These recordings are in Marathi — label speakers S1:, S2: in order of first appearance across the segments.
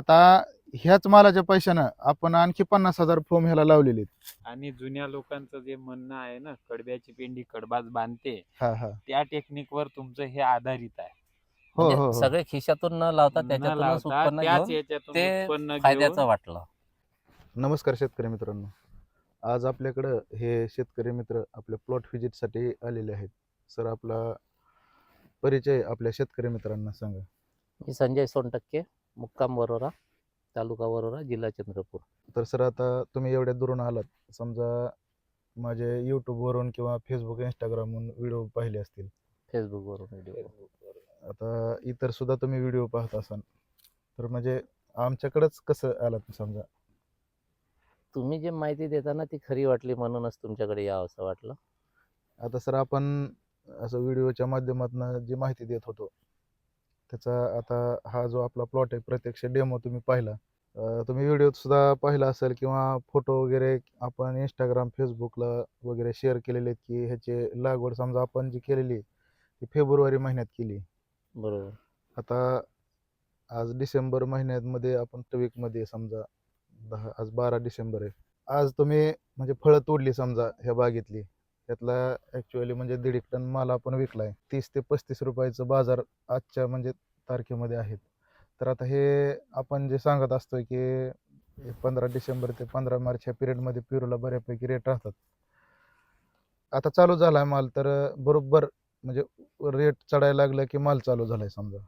S1: आता ह्याच मालाच्या पैशानं आपण आणखी पन्नास हजार फोम ह्याला लावलेले आहेत.
S2: आणि जुन्या लोकांचं जे म्हणणं आहे ना कडब्याची पेंडी कडबाज बांधते
S1: हा हा.
S2: त्या टेक्निक वर तुमचं हे आधारित आहे.
S1: हो
S3: म्हणजे
S1: हो हो.
S3: सगळे खिशातून न लावता
S2: न
S3: त्याच्यातूनच
S2: लावता
S3: उत्पन्न
S2: त्याच
S3: घेऊन
S2: याच्यातून
S3: ते
S2: उत्पन्न
S3: फायद्याचं
S2: घेऊन
S3: वाटलं.
S1: नमस्कार शेतकरी मित्रांनो. आज आपल्याकडं हे शेतकरी मित्र आपल्या प्लॉट व्हिजिटसाठी आलेले आहेत. सर आपला परिचय आपल्या शेतकरी मित्रांना सांगा.
S3: मी संजय सोनटक्के. मुक्काम वरोरा तालुका वरोरा जिल्हा चंद्रपूर.
S1: तर सर आता तुम्ही एवढ्या दुरून आलात. समजा माझे यूट्यूबवरून किंवा फेसबुक इंस्टाग्रामवरून व्हिडिओ पाहिले असतील.
S3: फेसबुकवरून व्हिडिओ
S1: आता इतर सुद्धा तुम्ही व्हिडिओ पाहत असाल. तर म्हणजे आमच्याकडंच कसं आलात समजा?
S3: तुम्ही जे माहिती देता ना ती खरी वाटली म्हणूनच तुमच्याकडे यावं असं वाटलं.
S1: आता सर आपण असं व्हिडिओच्या माध्यमातून जी माहिती देत होतो त्याचा आता हा जो आपला प्लॉट आहे प्रत्यक्ष डेमो तुम्ही पाहिला. तुम्ही व्हिडिओ सुद्धा पाहिला असेल किंवा फोटो वगैरे आपण इंस्टाग्राम फेसबुकला वगैरे शेअर केलेले आहेत की ह्याचे लागवड समजा आपण जी केलेली आहे, ती फेब्रुवारी महिन्यात केली
S3: बरोबर.
S1: आता आज डिसेंबर महिन्यामध्ये आपण टवीकमध्ये समजा दहा आज बारा डिसेंबर आहे. आज तुम्ही म्हणजे फळं तोडली समजा ह्या बागेतली. त्यातला ॲक्च्युअली म्हणजे दीड एक टन माल आपण विकला आहे तीस ते पस्तीस रुपयाचं बाजार आजच्या म्हणजे तारखेमध्ये आहेत. तर आता हे आपण जे सांगत असतो की पंधरा डिसेंबर ते पंधरा मार्च ह्या पिरियडमध्ये पिरूला बऱ्यापैकी रेट राहतात. आता चालू झाला आहे माल तर बरोबर म्हणजे रेट चढायला लागलं की माल चालू झाला आहे समजा.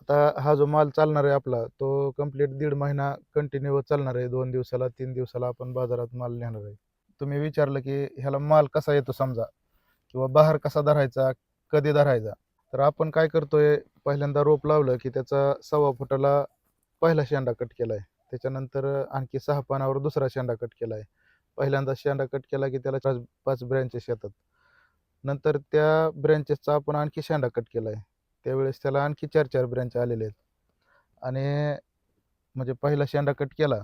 S1: आता हा जो माल चालणार आहे आपला तो कंप्लीट दीड महिना कंटिन्यू चालणार आहे. दोन दिवसाला तीन दिवसाला आपण बाजारात माल नेणार आहे. तुम्ही विचारलं की ह्याला माल कसा येतो समजा? किंवा बहार कसा धरायचा? कधी धरायचा? तर आपण काय करतोय पहिल्यांदा रोप लावलं की त्याचा सव्वा फुटाला पहिला शेंडा कट केलाय. त्याच्यानंतर आणखी सहा पानावर दुसरा शेंडा कट केलाय. पहिल्यांदा शेंडा कट केला की त्याला पाच पाच ब्रँचेस येतात. नंतर त्या ब्रँचेसचा आपण आणखी शेंडा कट केलाय. त्यावेळेस त्याला आणखी चार चार ब्रँच आलेले आहेत. आणि म्हणजे पहिला शेंडा कट केला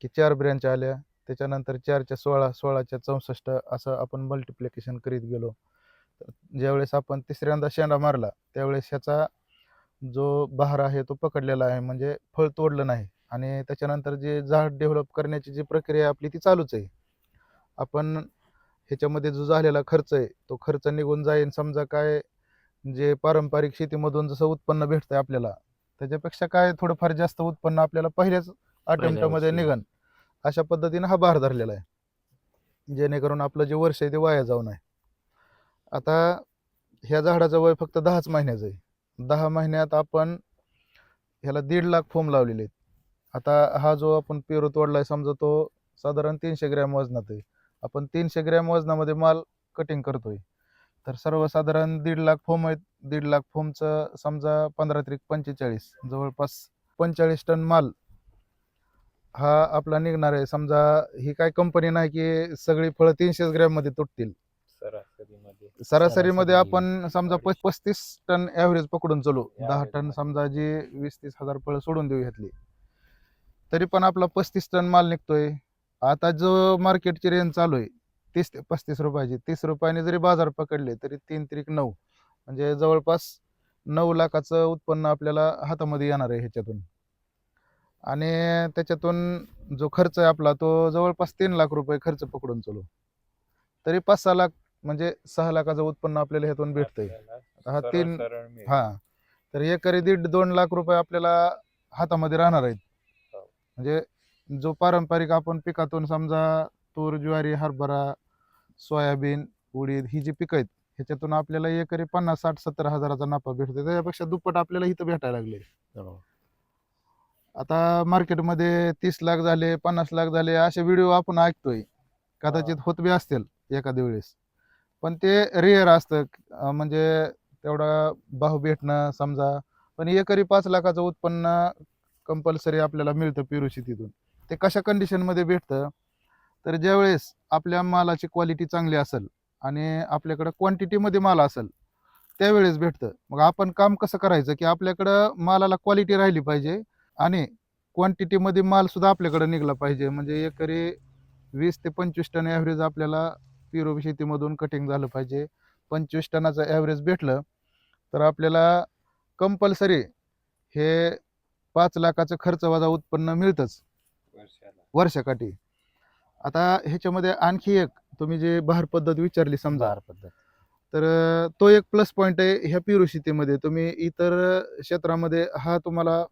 S1: की चार ब्रँच आल्या. त्याच्यानंतर चारच्या सोळा सोळाच्या चौसष्ट असं आपण मल्टिप्लिकेशन करीत गेलो. ज्यावेळेस आपण तिसऱ्यांदा शेंडा मारला त्यावेळेस ह्याचा जो बहार आहे तो पकडलेला आहे म्हणजे फळ तोडलं नाही. आणि त्याच्यानंतर जे झाड डेव्हलप करण्याची जी प्रक्रिया आपली ती चालूच आहे. आपण ह्याच्यामध्ये जो झालेला खर्च आहे तो खर्च निघून जाईल समजा काय जे पारंपरिक शेतीमधून जसं उत्पन्न भेटतंय आपल्याला त्याच्यापेक्षा काय थोडंफार जास्त उत्पन्न आपल्याला पहिल्याच अटेम्प्टमध्ये. निघन. अशा पद्धतीनं हा बहार धरलेला आहे. जेणेकरून आपलं जे वर्ष आहे ते वाया जाऊ नये आता ह्या झाडाचं वय फक्त दहाच महिन्याचं आहे. दहा महिन्यात आपण ह्याला दीड लाख फोम लावलेले आहेत. आता हा जो आपण पेरू आहे समजा तो साधारण तीनशे ग्रॅम वजनात आहे. आपण तीनशे ग्रॅम वजनामध्ये माल कटिंग करतोय. तर सर्वसाधारण दीड लाख फोम आहेत. दीड लाख फोमचं समजा पंधरा त्रिक पंचेचाळीस जवळपास पंचेचाळीस टन माल हा आपला निघणार आहे. समजा ही काय कंपनी नाही की सगळी फळं तीनशेच ग्रॅममध्ये तुटतील.
S2: सरासरीमध्ये.
S1: सरासरीमध्ये
S3: सरासरी
S1: आपण समजा पस- पस्तीस टन ॲव्हरेज पकडून चालू. दहा
S2: Average टनमध्ये.
S1: समजा जी वीस तीस हजार फळं सोडून देऊ घेतली तरी पण आपला पस्तीस टन माल निघतोय. आता जो मार्केटची रेंज चालू आहे तीस ते पस्तीस रुपयाची. तीस रुपयाने जरी बाजार पकडले तरी तीन त्रिक नऊ. म्हणजे जवळपास नऊ लाखाचं उत्पन्न आपल्याला हातामध्ये येणार आहे ह्याच्यातून. आणि त्याच्यातून जो खर्च आहे आपला तो जवळपास तीन लाख रुपये खर्च पकडून चालू तरी पाच सहा लाख म्हणजे सहा लाखाचं उत्पन्न आपल्याला ह्यातून भेटतंय हा तीन. हा तर एकरी दीड दोन लाख रुपये आपल्याला हातामध्ये राहणार आहेत
S2: हो.
S1: म्हणजे जो पारंपरिक आपण पिकातून समजा तूर ज्वारी हरभरा सोयाबीन उडीद ही जी पिकं आहेत ह्याच्यातून आपल्याला एकरी पन्नास साठ सत्तर हजाराचा नफा भेटतो त्याच्यापेक्षा दुप्पट आपल्याला इथं भेटायला लागले
S3: बरोबर.
S1: आता मार्केटमध्ये तीस लाख झाले पन्नास लाख झाले असे व्हिडिओ आपण ऐकतोय. कदाचित होत बी असतील एखाद्या वेळेस. पण ते रेअर असतं. म्हणजे तेवढा भाव भेटणं समजा. पण एकरी पाच लाखाचं उत्पन्न कंपल्सरी आपल्याला मिळतं पेरू शेतीतून ते कशा कंडिशनमध्ये भेटतं? तर ज्यावेळेस आपल्या मालाची क्वालिटी चांगली असेल आणि आपल्याकडं क्वांटिटीमध्ये माल असेल त्यावेळेस भेटतं. मग आपण काम कसं करायचं? की आपल्याकडं मालाला क्वालिटी राहिली पाहिजे. आणि क्वांटिटीमध्ये माल सुद्धा आपल्याकडे निघला पाहिजे. म्हणजे एकरी वीस ते पंचवीस टन ॲव्हरेज आपल्याला पिरो शेतीमधून कटिंग झालं पाहिजे. पंचवीस टनाचं ॲव्हरेज भेटलं तर आपल्याला कंपल्सरी हे पाच लाखाचं खर्च वजा उत्पन्न मिळतंच. वर्षाकाठी. आता ह्याच्यामध्ये आणखी एक तुम्ही जे बहार पद्धत विचारली समजा.
S3: बहार पद्धत.
S1: तर तो एक प्लस पॉईंट आहे ह्या पिरू शेतीमध्ये. तुम्ही इतर क्षेत्रामध्ये हा तुम्हाला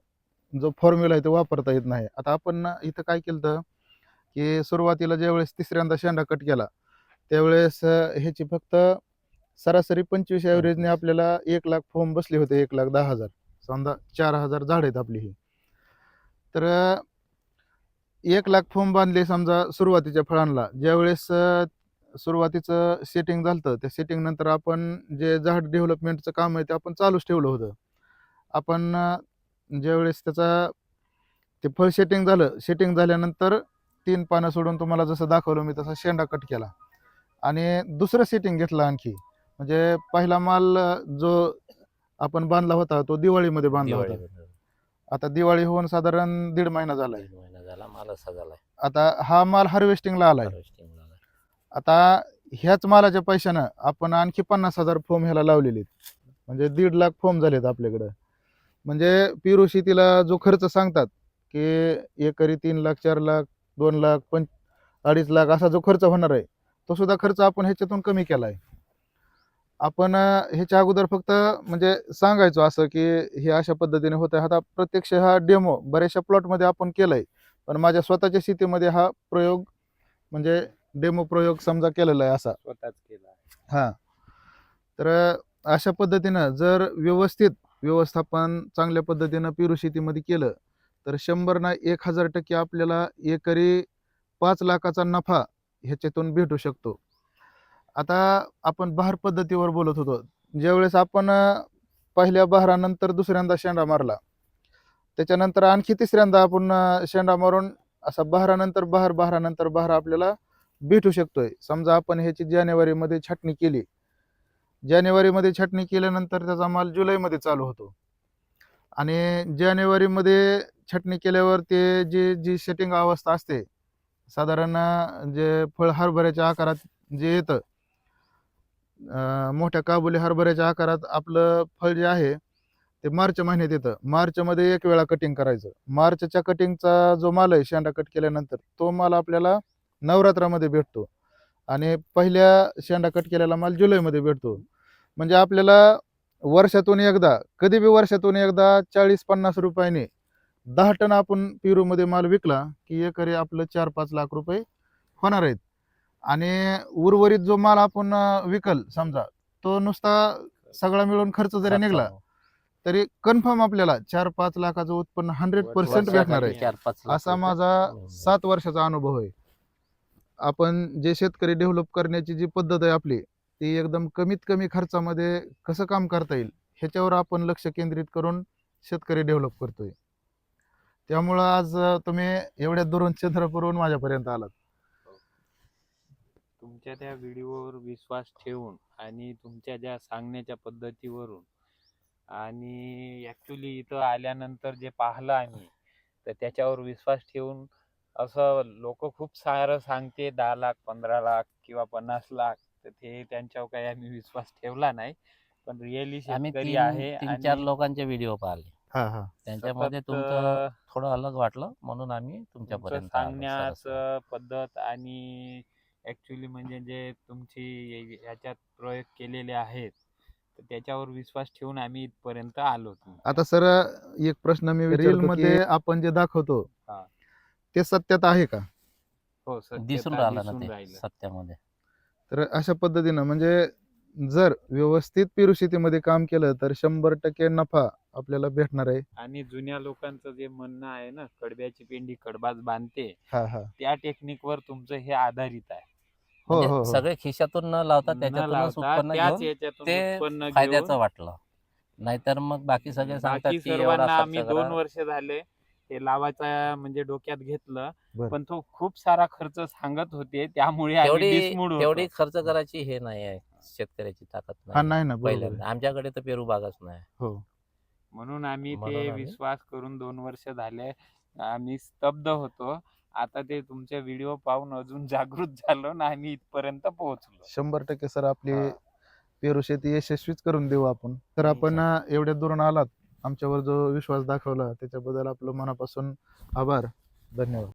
S1: जो फॉर्म्युला आहे तो वापरता येत नाही. आता आपण ना इथं काय केलं होतं की सुरुवातीला ज्यावेळेस तिसऱ्यांदा शेंडा कट केला त्यावेळेस ह्याची फक्त सरासरी पंचवीस ॲव्हरेजने आपल्याला एक लाख फॉर्म बसले होते एक लाख दहा हजार. समजा चार हजार झाड आहेत आपली ही. तर एक लाख फॉर्म बांधले समजा सुरुवातीच्या फळांना ज्यावेळेस सुरुवातीचं सेटिंग झालं होतं त्या सेटिंग नंतर आपण जे झाड डेव्हलपमेंटचं काम आहे ते आपण चालूच ठेवलं होतं. आपण ज्यावेळेस त्याचा ते फळ सेटिंग झालं सेटिंग झाल्यानंतर तीन पानं सोडून तुम्हाला जसं दाखवलं मी तसा शेंडा कट केला. आणि दुसरं सेटिंग घेतलं आणखी. म्हणजे पहिला माल जो आपण बांधला होता तो दिवाळीमध्ये बांधला होता. आता दिवाळी होऊन साधारण दीड महिना झालाय.
S3: दीड महिना झाला माल असा झालाय.
S1: आता हा माल हार्वेस्टिंगला आलाय. आता ह्याच मालाच्या पैशानं आपण आणखी पन्नास हजार फोम ह्याला लावलेले म्हणजे दीड लाख फोम झालेत आपल्याकडं. म्हणजे पिरू शेतीला जो खर्च सांगतात की एकरी तीन लाख चार लाख दोन लाख पंच अडीच लाख असा जो खर्च होणार आहे तो सुद्धा खर्च आपण ह्याच्यातून कमी केला आहे आपण ह्याच्या अगोदर फक्त म्हणजे सांगायचो असं की हे अशा पद्धतीने होत आहे आता प्रत्यक्ष हा डेमो बऱ्याचशा प्लॉटमध्ये आपण केलाय पण माझ्या स्वतःच्या शेतीमध्ये हा प्रयोग म्हणजे डेमो प्रयोग समजा केलेला आहे असा.
S2: स्वतःच केला
S1: हां. तर अशा पद्धतीनं जर व्यवस्थित व्यवस्थापन चांगल्या पद्धतीनं पेरू शेतीमध्ये केलं तर शंभर ना एक हजार टक्के आपल्याला एकरी पाच लाखाचा नफा ह्याच्यातून भेटू शकतो. आता आपण बहार पद्धतीवर बोलत होतो. ज्यावेळेस आपण पहिल्या बहारानंतर दुसऱ्यांदा शेंडा मारला त्याच्यानंतर आणखी तिसऱ्यांदा आपण शेंडा मारून असा बहारानंतर बहार बहारानंतर बहार आपल्याला भेटू शकतोय. समजा आपण ह्याची जानेवारीमध्ये छाटणी केली जानेवारीमध्ये छाटणी केल्यानंतर त्याचा माल जुलैमध्ये चालू होतो. आणि जानेवारीमध्ये छाटणी केल्यावर ते जी जी सेटिंग अवस्था असते साधारण जे फळ हरभऱ्याच्या आकारात जे येतं मोठ्या काबुली हरभऱ्याच्या आकारात आपलं फळ जे आहे ते मार्च महिन्यात येतं. मार्चमध्ये एक वेळा कटिंग करायचं. मार्चच्या कटिंगचा जो माल आहे शेंडा कट केल्यानंतर तो माल आपल्याला नवरात्रामध्ये भेटतो. आणि पहिल्या शेंडा कट केलेला माल जुलैमध्ये भेटतो. म्हणजे आपल्याला वर्षातून एकदा कधी बी वर्षातून एकदा चाळीस पन्नास रुपयाने दहा टन आपण पेरूमध्ये माल विकला की एकरी आपलं चार पाच लाख रुपये होणार आहेत. आणि उर्वरित जो माल आपण विकल समजा तो नुसता सगळा मिळून खर्च जरी निघला तरी कन्फर्म आपल्याला चार पाच लाखाचं उत्पन्न हंड्रेड पर्सेंट भेटणार आहे. असा माझा
S3: मिळून जाईल.
S1: सात वर्षाचा अनुभव आहे. आपण जे शेतकरी डेव्हलप करण्याची जी पद्धत आहे आपली ती एकदम कमीत कमी खर्चामध्ये कसं काम करता येईल ह्याच्यावर आपण लक्ष केंद्रित करून शेतकरी डेव्हलप करतोय. त्यामुळं आज तुम्ही एवढ्या दुरून चंद्रपूरहून माझ्यापर्यंत आलात.
S2: तुमच्या त्या व्हिडिओवर विश्वास ठेवून आणि तुमच्या ज्या सांगण्याच्या पद्धतीवरून आणि ॲक्च्युली इथं आल्यानंतर जे पाहिलं आम्ही तर त्याच्यावर विश्वास ठेवून असं लोक खूप सारं सांगते दहा लाख पंधरा लाख किंवा पन्नास लाख. तर ते त्यांच्यावर काही आम्ही विश्वास ठेवला नाही पण रिअली
S3: आम्ही
S2: शेतकरी
S3: तीन
S2: आहे
S3: तीन चार
S2: आणि
S3: लोकांचे व्हिडिओ पाहिले
S1: हा हा
S3: त्यांच्यामध्ये
S2: सतत,
S3: तुमचं थोडं अलग वाटलं म्हणून आम्ही
S2: तुमचं
S3: तुमच्यापर्यंत आलो, सरस.
S2: सांगण्याचं पद्धत आणि ऍक्च्युली म्हणजे जे तुमची याच्यात प्रयोग केलेले आहेत तर त्याच्यावर विश्वास ठेवून आम्ही इथपर्यंत आलो
S1: आता सर एक प्रश्न मी रील मध्ये आपण जे दाखवतो
S2: हा.
S1: ते सत्यात आहे का
S2: हो सत्यता
S3: दिसून राहिलं ना
S2: दिसून
S3: ते
S2: राहिलं.
S3: सत्यामध्ये
S1: तर अशा पद्धतीनं म्हणजे जर व्यवस्थित पेरू शेतीमध्ये काम केलं तर शंभर टक्के नफा आपल्याला भेटणार आहे.
S2: आणि जुन्या लोकांचं जे म्हणणं आहे ना कडब्याची पेंडी कडबाज बांधते
S1: हा हा.
S2: त्या टेक्निकवर तुमचं हे आधारित आहे.
S1: हो
S3: म्हणजे
S1: हो हो.
S3: सगळे खिशातून न लावता
S2: न
S3: त्याच्यातूनच
S2: लावता
S3: उत्पन्न
S2: त्याच
S3: घेऊन
S2: याच्यातून
S3: ते
S2: उत्पन्न
S3: फायद्याचं
S2: घेऊन
S3: वाटलं. नाहीतर मग बाकी सगळे सांगतात
S2: बाकी
S3: की एवढा
S2: सर्वांना आम्ही
S3: खर्च
S2: दोन. वर्ष झाले हे लावायचा म्हणजे डोक्यात घेतलं
S1: बरं.
S2: पण तो खूप सारा खर्च सांगत होते त्यामुळे आम्ही
S3: तेवढी
S2: डिसमूड होतो.
S3: तेवढी खर्च करायची हे नाही आहे शेतकऱ्याची ताकद
S1: हा
S3: नाही
S1: नाही ना बरोबर आहे.
S3: पहिल्यांदा आमच्याकडे तर पेरू बागच नाही.
S1: हो.
S2: म्हणून आम्ही
S3: म्हणून
S2: ते
S3: आम्ही-
S2: विश्वास करून दोन वर्ष झाले आम्ही स्तब्ध होतो. आता ते तुमचे व्हिडिओ पाहून अजून जागृत झालो ना आम्ही इथपर्यंत पोहोचलो.
S1: शंभर टक्के सर आपली
S2: हा.
S1: पेरू शेती यशस्वीच करून देऊ आपण. तर आपण अं, एवढ्या दुरून आलात. आमच्यावर जो विश्वास दाखवला त्याच्याबद्दल आपलं मनापासून आभार. धन्यवाद.